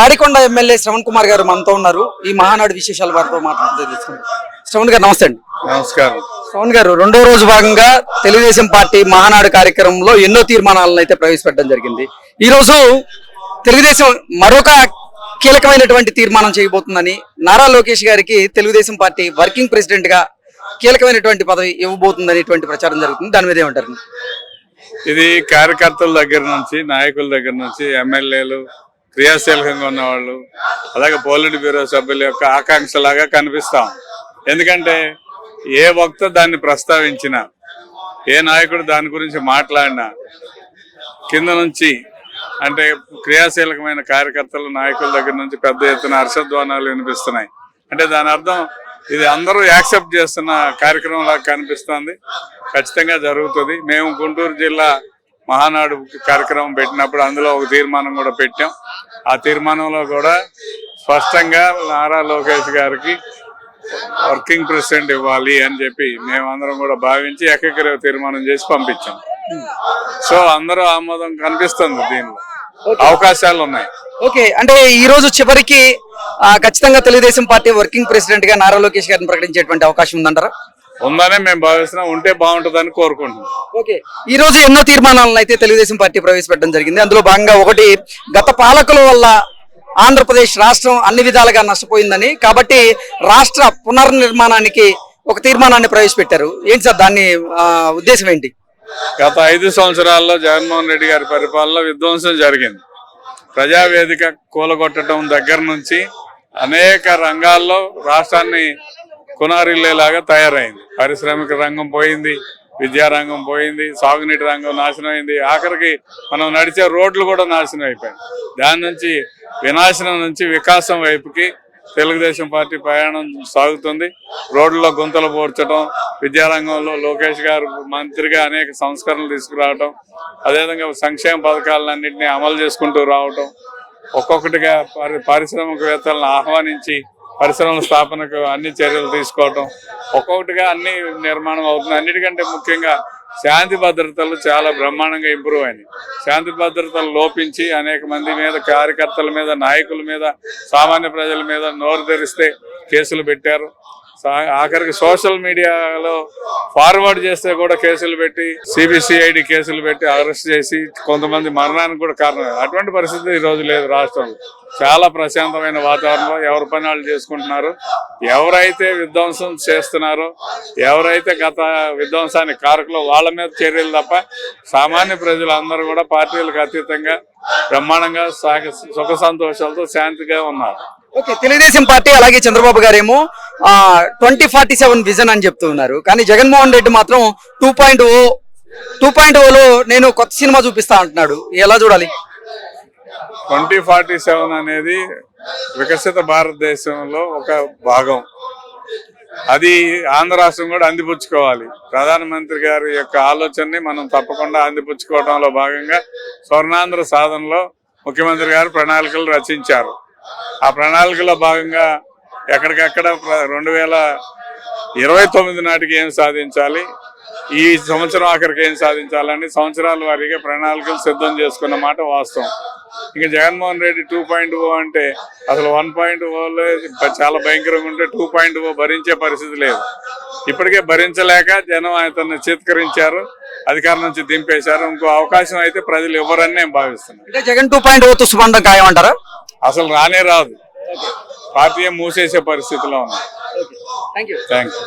Tadikonda MLA Shravan Kumar గారు మనతో ఉన్నారు. ఈ మహానాడు విశేషాల వారితో మాట్లాడుతున్నాం శ్రవణ్ గారు నమస్తే అండి. నమస్కారం. శ్రవణ్ గారు రెండో రోజు భాగంగా తెలుగుదేశం పార్టీ మహానాడు కార్యక్రమంలో ఎన్నో తీర్మానాలను అయితే ప్రవేశపెట్టడం జరిగింది. ఈ రోజు తెలుగుదేశం మరొక కీలకమైనటువంటి తీర్మానం చేయబోతుందని నారా లోకేష్ గారికి తెలుగుదేశం పార్టీ వర్కింగ్ ప్రెసిడెంట్గా కీలకమైనటువంటి పదవి ఇవ్వబోతుందనేటువంటి ప్రచారం జరుగుతుంది. దాని మీద ఏమంటారు? ఇది కార్యకర్తల దగ్గర నుంచి నాయకుల దగ్గర నుంచి ఎమ్మెల్యేలు క్రియాశీలకంగా ఉన్నవాళ్ళు అలాగే పోలిట్ బ్యూరో సభ్యుల యొక్క ఆకాంక్షలాగా కనిపిస్తాం. ఎందుకంటే ఏ వక్త దాన్ని ప్రస్తావించినా ఏ నాయకుడు దాని గురించి మాట్లాడినా కింద నుంచి అంటే క్రియాశీలకమైన కార్యకర్తలు నాయకుల దగ్గర నుంచి పెద్ద ఎత్తున హర్షధ్వానాలు వినిపిస్తున్నాయి. అంటే దాని అర్థం ఇది అందరూ యాక్సెప్ట్ చేస్తున్న కార్యక్రమం లాగా కనిపిస్తుంది. ఖచ్చితంగా జరుగుతుంది. మేము గుంటూరు జిల్లా మహానాడు కార్యక్రమం పెట్టినప్పుడు అందులో ఒక తీర్మానం కూడా పెట్టాం. ఆ తీర్మానంలో కూడా స్పష్టంగా నారా లోకేష్ గారికి వర్కింగ్ ప్రెసిడెంట్ ఇవ్వాలి అని చెప్పి మేమందరం కూడా భావించి ఏకగ్రీవ తీర్మానం చేసి పంపించాం. సో అందరూ ఆమోదం కనిపిస్తుంది దీనిలో. అవకాశాలు ఉన్నాయి. ఓకే. అంటే ఈ రోజు చివరికి ఖచ్చితంగా తెలుగుదేశం పార్టీ వర్కింగ్ ప్రెసిడెంట్గా నారా లోకేష్ గారిని ప్రకటించేటువంటి అవకాశం ఉందంటారా? ఉందనే మేము భావిస్తున్నాం. ఉంటే బాగుంటుందని కోరుకుంటున్నాం. ఓకే. ఈ రోజు ఎన్నో తీర్మానాలను అయితే తెలుగుదేశం పార్టీ ప్రవేశపెట్టడం జరిగింది. అందులో భాగంగా ఒకటి గత పాలకుల వల్ల ఆంధ్రప్రదేశ్ రాష్ట్రం అన్ని విధాలుగా నష్టపోయిందని కాబట్టి రాష్ట్ర పునర్నిర్మాణానికి ఒక తీర్మానాన్ని ప్రవేశపెట్టారు. ఏంటి సార్ దాన్ని ఉద్దేశం ఏంటి? గత ఐదు సంవత్సరాల్లో జగన్మోహన్ రెడ్డి గారి పరిపాలనలో విధ్వంసం జరిగింది. ప్రజావేదిక కూలగొట్టడం దగ్గర నుంచి అనేక రంగాల్లో రాష్ట్రాన్ని కునారిల్లేలాగా తయారైంది. పారిశ్రామిక రంగం పోయింది విద్యారంగం పోయింది సాగునీటి రంగం నాశనం అయింది. ఆఖరికి మనం నడిచే రోడ్లు కూడా నాశనం అయిపోయాయి. దాని నుంచి వినాశనం నుంచి వికాసం వైపుకి తెలుగుదేశం పార్టీ ప్రయాణం సాగుతుంది. రోడ్లలో గుంతలు పోర్చడం విద్యారంగంలో లోకేష్ గారు మంత్రిగా అనేక సంస్కరణలు తీసుకురావడం అదేవిధంగా సంక్షేమ పథకాలన్నింటినీ అమలు చేసుకుంటూ రావటం ఒక్కొక్కటిగా పారి పారిశ్రామికవేత్తలను ఆహ్వానించి పరిశ్రమల స్థాపనకు అన్ని చర్యలు తీసుకోవటం ఒక్కొక్కటిగా అన్ని నిర్మాణం అవుతుంది. అన్నిటికంటే ముఖ్యంగా శాంతి భద్రతలు చాలా బ్రహ్మాండంగా ఇంప్రూవ్ అయినాయి. శాంతి భద్రతలు లోపించి అనేక మంది మీద కార్యకర్తల మీద నాయకుల మీద సామాన్య ప్రజల మీద నోరు తెరిస్తే కేసులు పెట్టారు. ఆఖరికి సోషల్ మీడియాలో ఫార్వర్డ్ చేస్తే కూడా కేసులు పెట్టి సిబిసిఐడి కేసులు పెట్టి అరెస్ట్ చేసి కొంతమంది మరణానికి కూడా కారణం. అటువంటి పరిస్థితి ఈ రోజు లేదు రాష్ట్రంలో. చాలా ప్రశాంతమైన వాతావరణంలో ఎవరి పని వాళ్ళు చేసుకుంటున్నారు? ఎవరైతే విధ్వంసం చేస్తున్నారో ఎవరైతే గత విధ్వంసానికి కారకులో వాళ్ళ మీద చర్యలు తప్ప సామాన్య ప్రజలు అందరూ కూడా పార్టీలకు అతీతంగా బ్రహ్మాండంగా సాగ సుఖ సంతోషాలతో శాంతిగా ఉన్నారు. ఓకే తెలుగుదేశం పార్టీ అలాగే చంద్రబాబు గారేమో ట్వంటీ ఫార్టీ సెవెన్ విజన్ అని చెప్తూ ఉన్నారు కానీ జగన్మోహన్ రెడ్డి మాత్రం two point O two point Ola నేను కొత్త సినిమా చూపిస్తా అంటున్నాడు. ఎలా చూడాలి? ట్వంటీ ఫార్టీ సెవెన్ అనేది వికసిత భారతదేశంలో ఒక భాగం. అది ఆంధ్ర రాష్ట్రం కూడా అందిపుచ్చుకోవాలి. ప్రధానమంత్రి గారి యొక్క ఆలోచనని మనం తప్పకుండా అందిపుచ్చుకోవడంలో భాగంగా స్వర్ణాంధ్ర సాధనలో ముఖ్యమంత్రి గారు ప్రణాళికలు రచించారు. ఆ ప్రణాళికలో భాగంగా ఎక్కడికక్కడ రెండు వేల ఇరవై తొమ్మిది నాటికి ఏం సాధించాలి? ఈ సంవత్సరం ఆఖరికి ఏం సాధించాలని సంవత్సరాల వారీగా ప్రణాళికలు సిద్ధం చేసుకున్న మాట వాస్తవం. ఇంకా Jaganmohan Reddy two point O అంటే అసలు వన్ పాయింట్ ఓలో చాలా భయంకరంగా ఉంటే టూ పాయింట్ ఓ భరించే పరిస్థితి లేదు. ఇప్పటికే భరించలేక జనం అతన్ని చిత్కరించారు అధికారం నుంచి దింపేశారు. ఇంకో అవకాశం అయితే ప్రజలు ఇవ్వరని నేను భావిస్తున్నాను. అంటే జగన్ టూ పాయింట్ ఓ తుస్సుబండం ఖాయమంటారా అసలు రానే రాదు. పార్టీ మూసేసే పరిస్థితిలో ఉంది థ్యాంక్ యూ థ్యాంక్ యూ